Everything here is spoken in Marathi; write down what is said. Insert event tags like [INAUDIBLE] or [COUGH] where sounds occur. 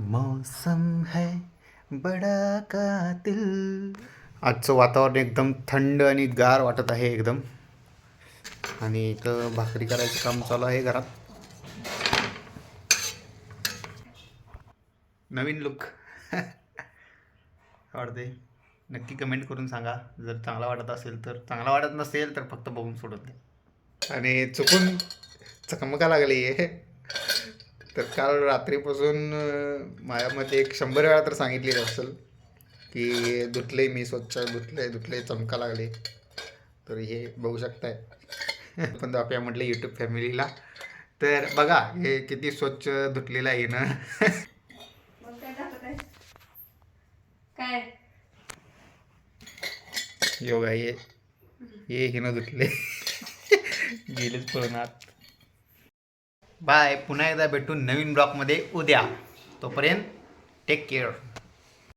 मौसम है बडा कातिल। आजचं वातावरण एकदम थंड आणि गार वाटत आहे एकदम. आणि इथं भाकरी करायचं काम चालू आहे घरात. नवीन लुक [LAUGHS] आवडते. नक्की कमेंट करून सांगा. जर चांगला वाटत असेल तर. चांगला वाटत नसेल तर फक्त बघून सोडून द्या. आणि चुकून चकमका लागली आहे तर काल रात्रीपासून माझ्यामध्ये एक शंभर वेळा तर सांगितलेलं असेल की धुतले मी स्वच्छ धुतले धुतले चमका लागले. तर हे बघू शकताय. [LAUGHS] पण दाखवूया म्हटलं यूट्यूब फॅमिलीला. तर बघा हे किती स्वच्छ धुतलेलं आहे ना. काय योगा हे हे हिनं धुतले [LAUGHS] गेलेच पळणार बाय. पुन्हा एकदा भेटून नवीन ब्लॉगमध्ये. उद्या. तोपर्यंत टेक केअर